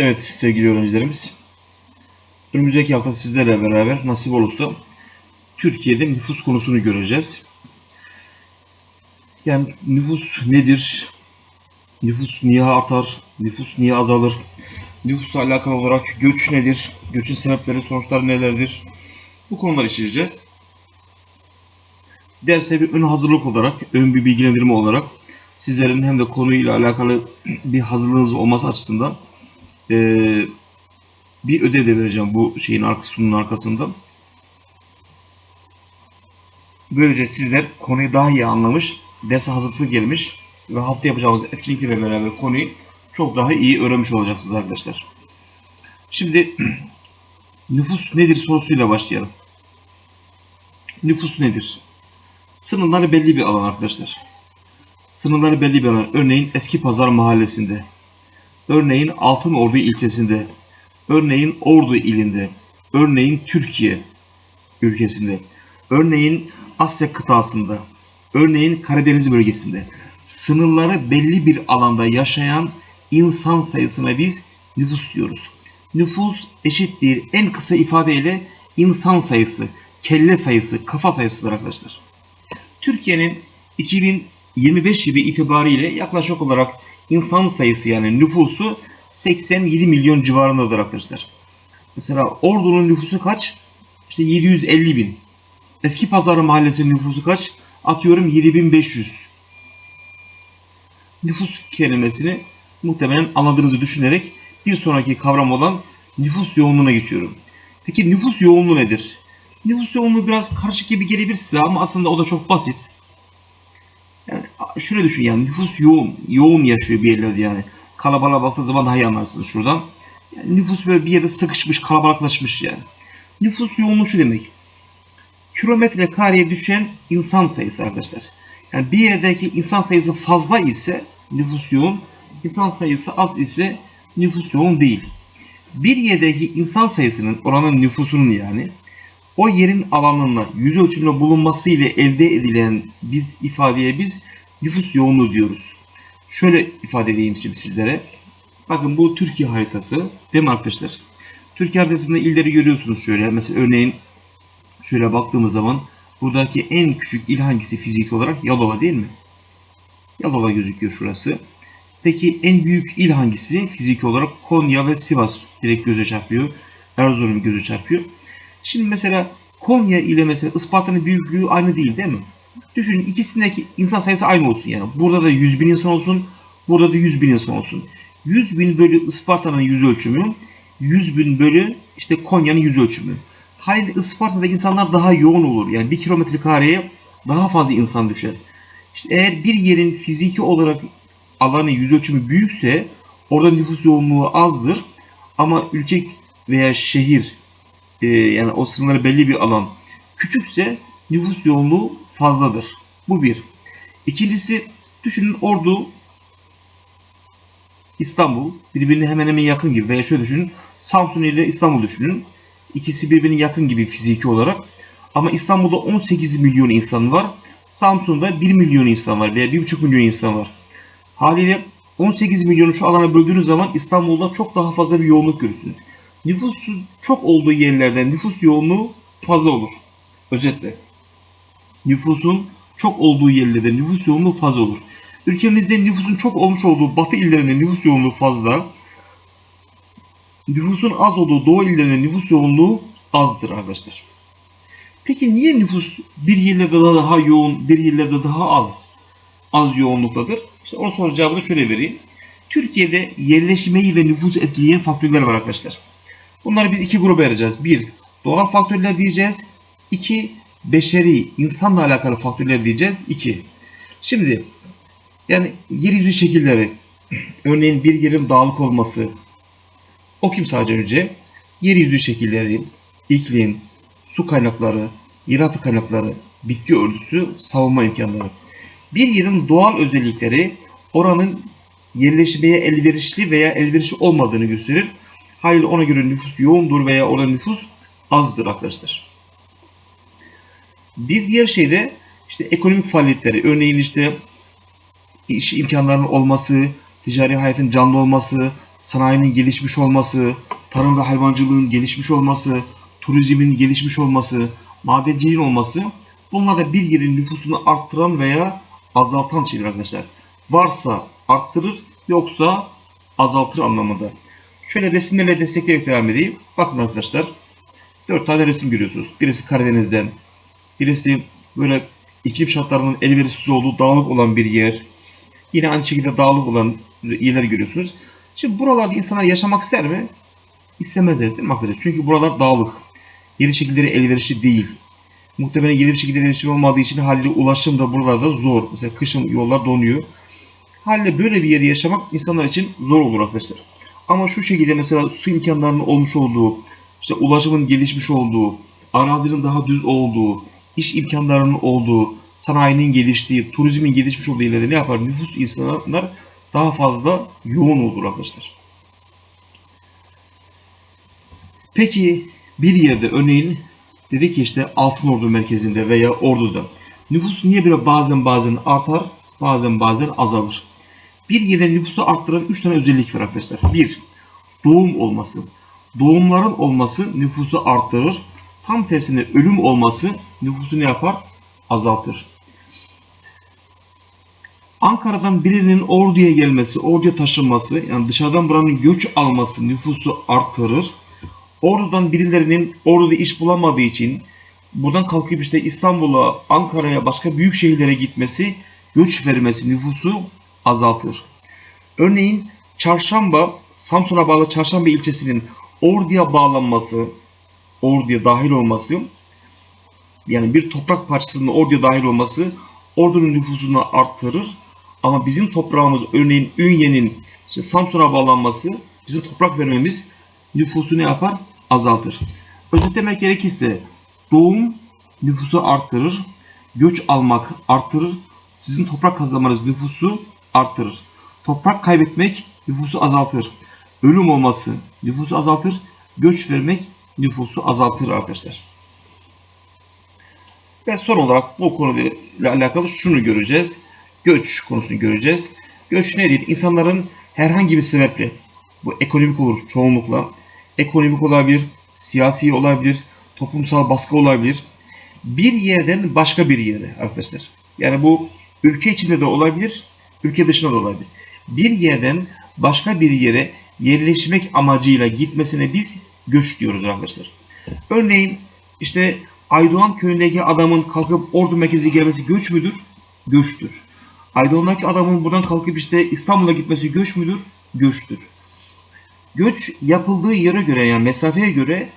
Evet sevgili öğrencilerimiz. Önümüzdeki hafta sizlerle beraber nasip olursa Türkiye'de nüfus konusunu göreceğiz. Yani nüfus nedir? Nüfus niye artar? Nüfus niye azalır? Nüfusla alakalı olarak göç nedir? Göçün sebepleri, sonuçları nelerdir? Bu konuları işleyeceğiz. Derse bir ön hazırlık olarak, ön bir bilgilendirme olarak sizlerin hem de konuyla alakalı bir hazırlığınız olması açısından eee, bir ödev de vereceğim bu şeyin arka, sununun arkasında. Böylece sizler konuyu daha iyi anlamış, derse hazırlıklı gelmiş ve hafta yapacağımız etkinlikle beraber konuyu çok daha iyi öğrenmiş olacaksınız arkadaşlar. Şimdi nüfus nedir sorusuyla başlayalım. Nüfus nedir? Sınırları belli bir alan arkadaşlar. Sınırları belli bir alan. Örneğin Eski Pazar Mahallesi'nde. Örneğin Altınordu ilçesinde. Örneğin Ordu ilinde. Örneğin Türkiye ülkesinde. Örneğin Asya kıtasında. Örneğin Karadeniz bölgesinde. Sınırları belli bir alanda yaşayan insan sayısına biz nüfus diyoruz. Nüfus eşittir en kısa ifadeyle insan sayısı, kelle sayısı, kafa sayısıdır arkadaşlar. Türkiye'nin 2025 yılı itibariyle yaklaşık olarak insan sayısı yani nüfusu 87 milyon civarındadır arkadaşlar. Mesela Ordu'nun nüfusu kaç? İşte 750 bin. Eski Pazarı Mahallesi'nin nüfusu kaç? Atıyorum 7500. Nüfus kelimesini muhtemelen anladığınızı düşünerek bir sonraki kavram olan nüfus yoğunluğuna geçiyorum. Peki nüfus yoğunluğu nedir? Nüfus yoğunluğu biraz karışık gibi gelebilir size ama aslında o da çok basit. Şöyle düşün yani nüfus yoğun, yoğun yaşıyor bir yerlerde yani. Kalabalığa baktığı zaman daha iyi anlarsınız şuradan. Yani nüfus böyle bir yerde sıkışmış, kalabalıklaşmış yani. Nüfus yoğunluğu şu demek. Kilometre kareye düşen insan sayısı arkadaşlar. Yani bir yerdeki insan sayısı fazla ise nüfus yoğun, insan sayısı az ise nüfus yoğun değil. Bir yerdeki insan sayısının, oranın nüfusunun yani o yerin alanına yüz ölçümle bulunması ile elde edilen biz ifadeye biz nüfus yoğunluğu diyoruz. Şöyle ifade edeyim şimdi sizlere. Bakın bu Türkiye haritası değil mi arkadaşlar? Türkiye haritasında illeri görüyorsunuz şöyle. Mesela örneğin şöyle baktığımız zaman buradaki en küçük il hangisi fiziki olarak? Yalova değil mi? Yalova gözüküyor şurası. Peki en büyük il hangisi fiziki olarak? Konya ve Sivas direkt göze çarpıyor. Erzurum göze çarpıyor. Şimdi mesela Konya ile mesela Isparta'nın büyüklüğü aynı değil değil mi? Düşünün ikisindeki insan sayısı aynı olsun yani. Burada da 100 bin insan olsun, burada da 100 bin insan olsun. 100 bin bölü Isparta'nın yüz ölçümü, 100 bin bölü işte Konya'nın yüz ölçümü. Haliyle Isparta'da insanlar daha yoğun olur. Yani bir kilometre kareye daha fazla insan düşer. İşte eğer bir yerin fiziki olarak alanı yüz ölçümü büyükse orada nüfus yoğunluğu azdır. Ama ülke veya şehir e, yani o sınırları belli bir alan küçükse nüfus yoğunluğu fazladır. Bu bir. İkincisi düşünün Ordu İstanbul birbirine hemen hemen yakın gibi veya şöyle düşünün Samsun ile İstanbul düşünün. İkisi birbirine yakın gibi fiziki olarak. Ama İstanbul'da 18 milyon insan var. Samsun'da 1 milyon insan var veya 1,5 milyon insan var. Haliyle 18 milyonu şu alana böldüğünüz zaman İstanbul'da çok daha fazla bir yoğunluk görürsünüz. Nüfusun çok olduğu yerlerden nüfus yoğunluğu fazla olur. Özetle. Nüfusun çok olduğu yerlerde nüfus yoğunluğu fazla olur. Ülkemizde nüfusun çok olmuş olduğu batı illerinde nüfus yoğunluğu fazla. Nüfusun az olduğu doğu illerinde nüfus yoğunluğu azdır arkadaşlar. Peki niye nüfus bir yerlerde daha yoğun, bir yerlerde daha az az yoğunluktadır? İşte onun soru cevabını şöyle vereyim. Türkiye'de yerleşmeyi ve nüfusu etkileyen faktörler var arkadaşlar. Bunları biz iki gruba ayıracağız. Bir, doğal faktörler diyeceğiz. İki, beşeri, insanla alakalı faktörler diyeceğiz. İki. Şimdi yani yeryüzü şekilleri, örneğin bir yerin dağlık olması, o kim sadece önce? Yeryüzü şekilleri, iklim, su kaynakları, yeraltı kaynakları, bitki örtüsü, savunma imkanları. Bir yerin doğal özellikleri oranın yerleşmeye elverişli veya elverişli olmadığını gösterir. Hayır ona göre nüfus yoğundur veya orada nüfus azdır arkadaşlar. Bir diğer şey de işte ekonomik faaliyetleri. Örneğin işte iş imkanlarının olması, ticari hayatın canlı olması, sanayinin gelişmiş olması, tarım ve hayvancılığın gelişmiş olması, turizmin gelişmiş olması, madenciliğin olması bunlar da bir yerin nüfusunu arttıran veya azaltan şeyler arkadaşlar. Varsa arttırır, yoksa azaltır anlamında. Şöyle resimlerle destekleyerek devam edeyim. Bakın arkadaşlar. Dört tane resim görüyorsunuz. Birisi Karadeniz'den, birisi böyle iklim şartlarının elverişsiz olduğu dağlık olan bir yer. Yine aynı şekilde dağlık olan yerler görüyorsunuz. Şimdi buralarda insanlar yaşamak ister mi? İstemezler değil mi arkadaşlar? Çünkü buralar dağlık. Yeri şekilleri elverişli değil. Muhtemelen yeri şekilde elverişli olmadığı için haliyle ulaşım da buralarda zor. Mesela kışın yollar donuyor. Haliyle böyle bir yerde yaşamak insanlar için zor olur arkadaşlar. Ama şu şekilde mesela su imkanlarının olmuş olduğu, işte ulaşımın gelişmiş olduğu, arazinin daha düz olduğu, iş imkanlarının olduğu, sanayinin geliştiği, turizmin gelişmiş olduğu yerlerde ne yapar? Nüfus insanlar daha fazla yoğun olur arkadaşlar. Peki bir yerde örneğin dedi ki işte Altınordu merkezinde veya Ordu'da nüfus niye böyle bazen bazen artar, bazen bazen azalır? Bir yerde nüfusu arttıran 3 tane özellik var arkadaşlar. 1. Doğum olması. Doğumların olması nüfusu arttırır. Tam tersine ölüm olması nüfusu ne yapar? Azaltır. Ankara'dan birinin Ordu'ya gelmesi, Ordu'ya taşınması, yani dışarıdan buranın göç alması nüfusu arttırır. Ordu'dan birilerinin Ordu'da iş bulamadığı için buradan kalkıp işte İstanbul'a, Ankara'ya, başka büyük şehirlere gitmesi, göç vermesi nüfusu azaltır. Örneğin Çarşamba, Samsun'a bağlı Çarşamba ilçesinin Ordu'ya bağlanması, Ordu'ya dahil olması, yani bir toprak parçasının Ordu'ya dahil olması Ordu'nun nüfusunu arttırır. Ama bizim toprağımız örneğin Ünye'nin işte Samsun'a bağlanması, bizim toprak vermemiz nüfusu ne yapar? Azaltır. Özetlemek gerekirse doğum nüfusu arttırır, göç almak arttırır, sizin toprak kazanmanız nüfusu arttırır. Toprak kaybetmek nüfusu azaltır. Ölüm olması nüfusu azaltır. Göç vermek nüfusu azaltır arkadaşlar. Ve son olarak bu konuyla alakalı şunu göreceğiz. Göç konusunu göreceğiz. Göç nedir? İnsanların herhangi bir sebeple, bu ekonomik olur çoğunlukla, ekonomik olabilir, siyasi olabilir, toplumsal baskı olabilir. Bir yerden başka bir yere arkadaşlar. Yani bu ülke içinde de olabilir, ülke dışında da olabilir. Bir yerden başka bir yere yerleşmek amacıyla gitmesine biz göç diyoruz arkadaşlar. Örneğin işte Aydoğan köyündeki adamın kalkıp Ordu merkezi gelmesi göç müdür? Göçtür. Aydoğan'daki adamın buradan kalkıp işte İstanbul'a gitmesi göç müdür? Göçtür. Göç yapıldığı yere göre yani mesafeye göre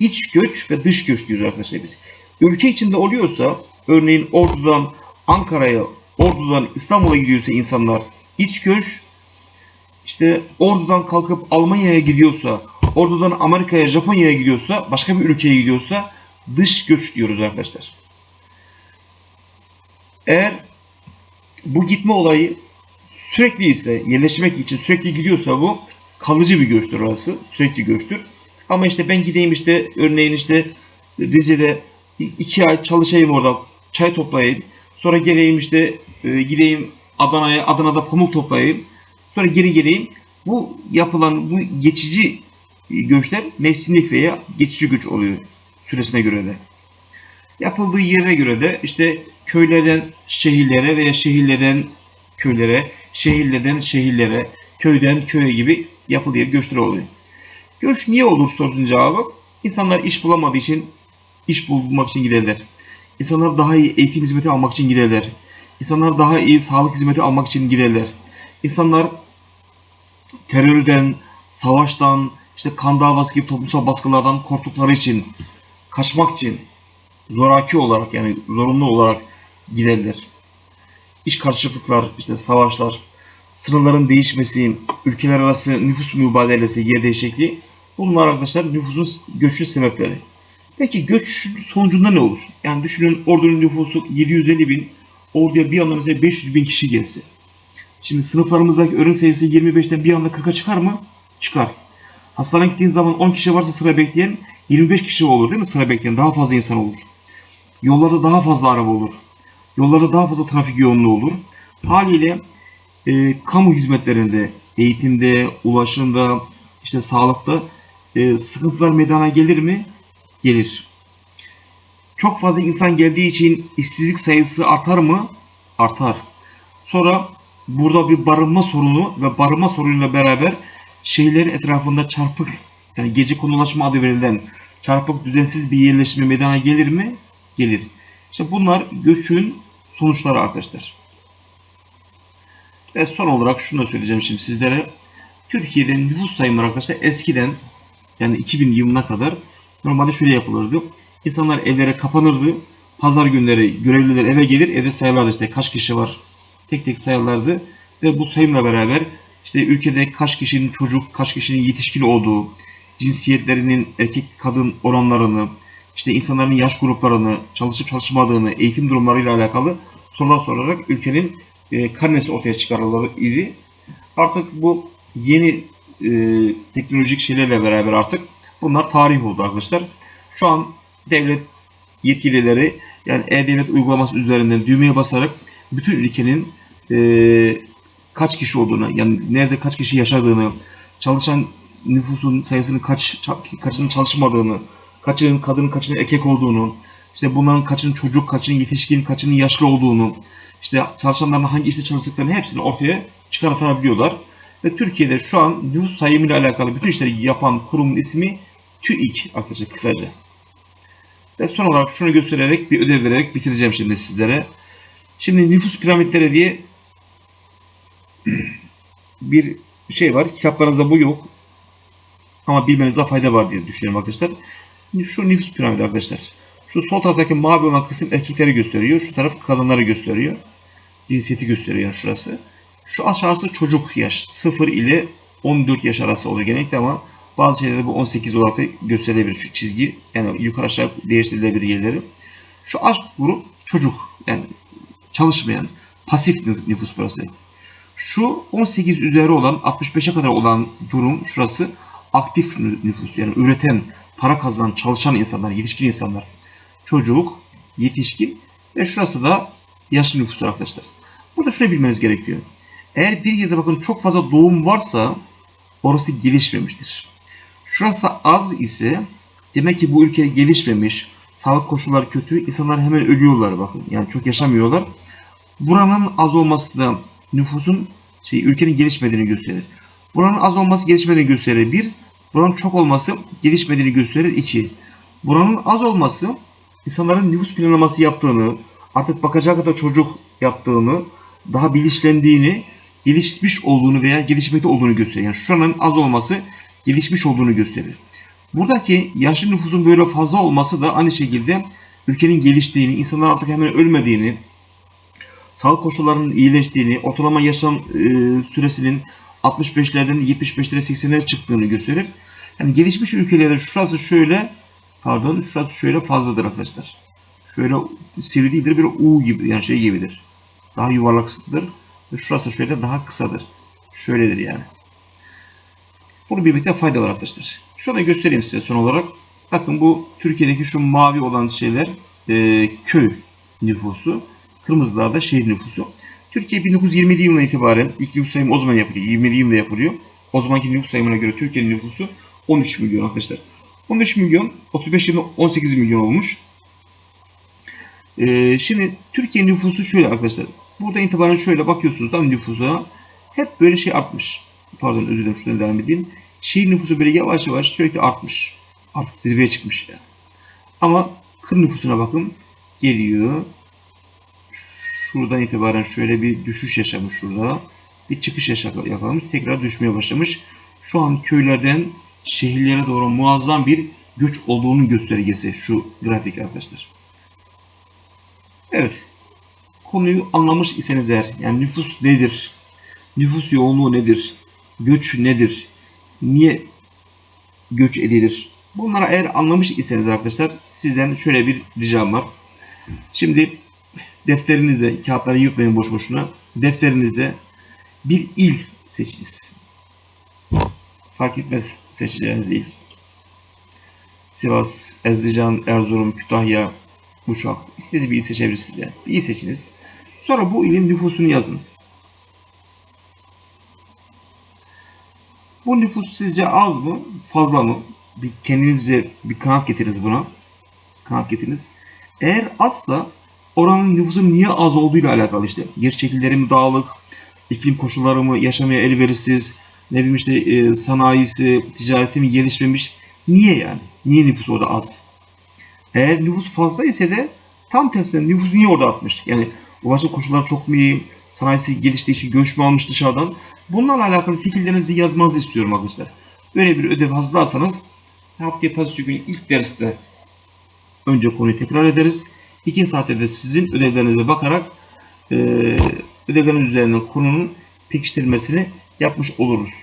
iç göç ve dış göç diyoruz arkadaşlar biz. Ülke içinde oluyorsa örneğin Ordu'dan Ankara'ya, Ordu'dan İstanbul'a gidiyorsa insanlar iç göç, işte Ordu'dan kalkıp Almanya'ya gidiyorsa, Ordu'dan Amerika'ya, Japonya'ya gidiyorsa, başka bir ülkeye gidiyorsa dış göç diyoruz arkadaşlar. Eğer bu gitme olayı sürekli ise, yerleşmek için sürekli gidiyorsa bu kalıcı bir göçtür orası. Sürekli göçtür. Ama işte ben gideyim işte örneğin işte Rize'de iki ay çalışayım orada çay toplayayım. Sonra geleyim işte e, gideyim Adana'ya, Adana'da pamuk toplayayım. Sonra geri geleyim. Bu yapılan bu geçici göçler mevsimlik veya geçici göç oluyor süresine göre de. Yapıldığı yerine göre de işte köylerden şehirlere veya şehirlerden köylere, şehirlerden şehirlere, köyden köye gibi yapılıyor göçler oluyor. Göç niye olur sorusunun cevabı? İnsanlar iş bulamadığı için iş bulmak için giderler. İnsanlar daha iyi eğitim hizmeti almak için giderler. İnsanlar daha iyi sağlık hizmeti almak için giderler. İnsanlar terörden, savaştan, işte kan davası gibi toplumsal baskılardan korktukları için, kaçmak için zoraki olarak yani zorunlu olarak giderler. İş karşıtlıklar, işte savaşlar, sınırların değişmesi, ülkeler arası nüfus mübadelesi, yer değişikliği bunlar arkadaşlar nüfusun göçü sebepleri. Peki göç sonucunda ne olur? Yani düşünün ordunun nüfusu 750 bin, orduya bir anda mesela 500 bin kişi gelse. Şimdi sınıflarımızdaki öğrenci sayısı 25'ten bir anda 40'a çıkar mı? Çıkar. Hastaneye gittiğin zaman 10 kişi varsa sıra bekleyen 25 kişi olur değil mi sıra bekleyen? Daha fazla insan olur. Yollarda daha fazla araba olur. Yollarda daha fazla trafik yoğunluğu olur. Haliyle e, kamu hizmetlerinde, eğitimde, ulaşımda, işte sağlıkta e, sıkıntılar meydana gelir mi? Gelir. Çok fazla insan geldiği için işsizlik sayısı artar mı? Artar. Sonra burada bir barınma sorunu ve barınma sorunuyla beraber şehirlerin etrafında çarpık yani gece konulaşma adı verilen çarpık düzensiz bir yerleşme meydana gelir mi? Gelir. İşte bunlar göçün sonuçları arkadaşlar. Ve son olarak şunu da söyleyeceğim şimdi sizlere. Türkiye'de nüfus sayımları arkadaşlar eskiden yani 2000 yılına kadar normalde şöyle yapılırdı. İnsanlar evlere kapanırdı. Pazar günleri görevliler eve gelir, evde sayarlardı işte kaç kişi var. Tek tek sayarlardı. Ve bu sayımla beraber işte ülkede kaç kişinin çocuk, kaç kişinin yetişkin olduğu, cinsiyetlerinin erkek kadın oranlarını, işte insanların yaş gruplarını, çalışıp çalışmadığını, eğitim durumlarıyla alakalı sorular sorarak ülkenin e, karnesi ortaya çıkarılır idi. Artık bu yeni e, teknolojik şeylerle beraber artık bunlar tarih oldu arkadaşlar. Şu an devlet yetkilileri yani e-devlet uygulaması üzerinden düğmeye basarak bütün ülkenin e, kaç kişi olduğunu, yani nerede kaç kişi yaşadığını, çalışan nüfusun sayısının kaç kaçının çalışmadığını, kaçının kadın kaçının erkek olduğunu, işte bunların kaçının çocuk, kaçının yetişkin, kaçının yaşlı olduğunu, işte çalışanların hangi işte çalıştıklarını hepsini ortaya çıkartabiliyorlar. Ve Türkiye'de şu an nüfus sayımıyla alakalı bütün işleri yapan kurumun ismi TÜİK arkadaşlar kısaca. Ve son olarak şunu göstererek bir ödev vererek bitireceğim şimdi sizlere. Şimdi nüfus piramitleri diye bir şey var. Kitaplarınızda bu yok. Ama bilmenizde fayda var diye düşünüyorum arkadaşlar. Şu nüfus piramidi arkadaşlar. Şu sol taraftaki mavi olan kısım erkekleri gösteriyor. Şu taraf kadınları gösteriyor. Cinsiyeti gösteriyor şurası. Şu aşağısı çocuk yaş. 0 ile 14 yaş arası oluyor genellikle ama bazı şeylerde bu 18 olarak da gösterilebilir şu çizgi. Yani yukarı aşağı değiştirilebilir yerleri. Şu alt grup çocuk. Yani çalışmayan, pasif nüfus burası. Şu 18 üzeri olan 65'e kadar olan durum şurası aktif nüfus yani üreten, para kazanan, çalışan insanlar, yetişkin insanlar. Çocuk, yetişkin ve şurası da yaşlı nüfus arkadaşlar. Burada şunu bilmeniz gerekiyor. Eğer bir yerde bakın çok fazla doğum varsa orası gelişmemiştir. Şurası az ise demek ki bu ülke gelişmemiş, sağlık koşulları kötü, insanlar hemen ölüyorlar bakın. Yani çok yaşamıyorlar. Buranın az olması da nüfusun şey ülkenin gelişmediğini gösterir. Buranın az olması gelişmediğini gösterir. Bir, buranın çok olması gelişmediğini gösterir. İki, buranın az olması insanların nüfus planlaması yaptığını, artık bakacak kadar çocuk yaptığını, daha bilinçlendiğini, gelişmiş olduğunu veya gelişmekte olduğunu gösterir. Yani şuranın az olması gelişmiş olduğunu gösterir. Buradaki yaşlı nüfusun böyle fazla olması da aynı şekilde ülkenin geliştiğini, insanlar artık hemen ölmediğini, sağlık koşullarının iyileştiğini, ortalama yaşam e, süresinin 65'lerden 75'lere 80'lere çıktığını gösterir. Yani gelişmiş ülkelerde şurası şöyle, pardon şurası şöyle fazladır arkadaşlar. Şöyle sivri değildir, bir U gibi yani şey gibidir. Daha yuvarlaksıdır. Ve şurası şöyle daha kısadır. Şöyledir yani. Bunu birlikte fayda var arkadaşlar. Şunu göstereyim size son olarak. Bakın bu Türkiye'deki şu mavi olan şeyler e, köy nüfusu. Kırmızılar da şehir nüfusu. Türkiye 1920 yılına itibaren ilk nüfus sayımı o zaman yapılıyor. 27 yılında yapılıyor. O zamanki nüfus sayımına göre Türkiye'nin nüfusu 13 milyon arkadaşlar. 13 milyon 35 yılında 18 milyon olmuş. Ee, şimdi Türkiye nüfusu şöyle arkadaşlar. Burada itibaren şöyle bakıyorsunuz tam nüfusa hep böyle şey artmış. Pardon özür dilerim şuradan devam edeyim. Şehir nüfusu böyle yavaş yavaş sürekli artmış. Artık zirveye çıkmış yani. Ama kır nüfusuna bakın. Geliyor. Şuradan itibaren şöyle bir düşüş yaşamış şurada. Bir çıkış yakalamış. Tekrar düşmeye başlamış. Şu an köylerden şehirlere doğru muazzam bir göç olduğunun göstergesi şu grafik arkadaşlar. Evet. Konuyu anlamış iseniz eğer yani nüfus nedir? Nüfus yoğunluğu nedir? Göç nedir? Niye göç edilir? Bunlara eğer anlamış iseniz arkadaşlar sizden şöyle bir ricam var. Şimdi defterinize, kağıtları yırtmayın boş boşuna. Defterinizde bir il seçiniz. Fark etmez seçeceğiniz il. Sivas, Erzincan, Erzurum, Kütahya, Uşak. İstediğiniz bir il seçebilirsiniz. Yani. Bir il seçiniz. Sonra bu ilin nüfusunu yazınız. Bu nüfus sizce az mı, fazla mı? Bir kendinizce bir kanat getiriniz buna. Kanat getiriniz. Eğer azsa oranın nüfusun niye az olduğuyla alakalı işte. Yer şekilleri mi dağlık, iklim koşulları mı yaşamaya elverişsiz, ne bileyim işte e, sanayisi, ticareti mi gelişmemiş. Niye yani? Niye nüfus orada az? Eğer nüfus fazla ise de tam tersine nüfus niye orada artmış? Yani ulaşım koşulları çok mu iyi? Sanayisi geliştiği için göç mü almış dışarıdan? Bunlarla alakalı fikirlerinizi yazmanızı istiyorum arkadaşlar. Böyle bir ödev hazırlarsanız haftaya pazartesi günü ilk derste önce konuyu tekrar ederiz. İkinci saatte de sizin ödevlerinize bakarak eee ödevlerin üzerinden konunun pekiştirilmesini yapmış oluruz.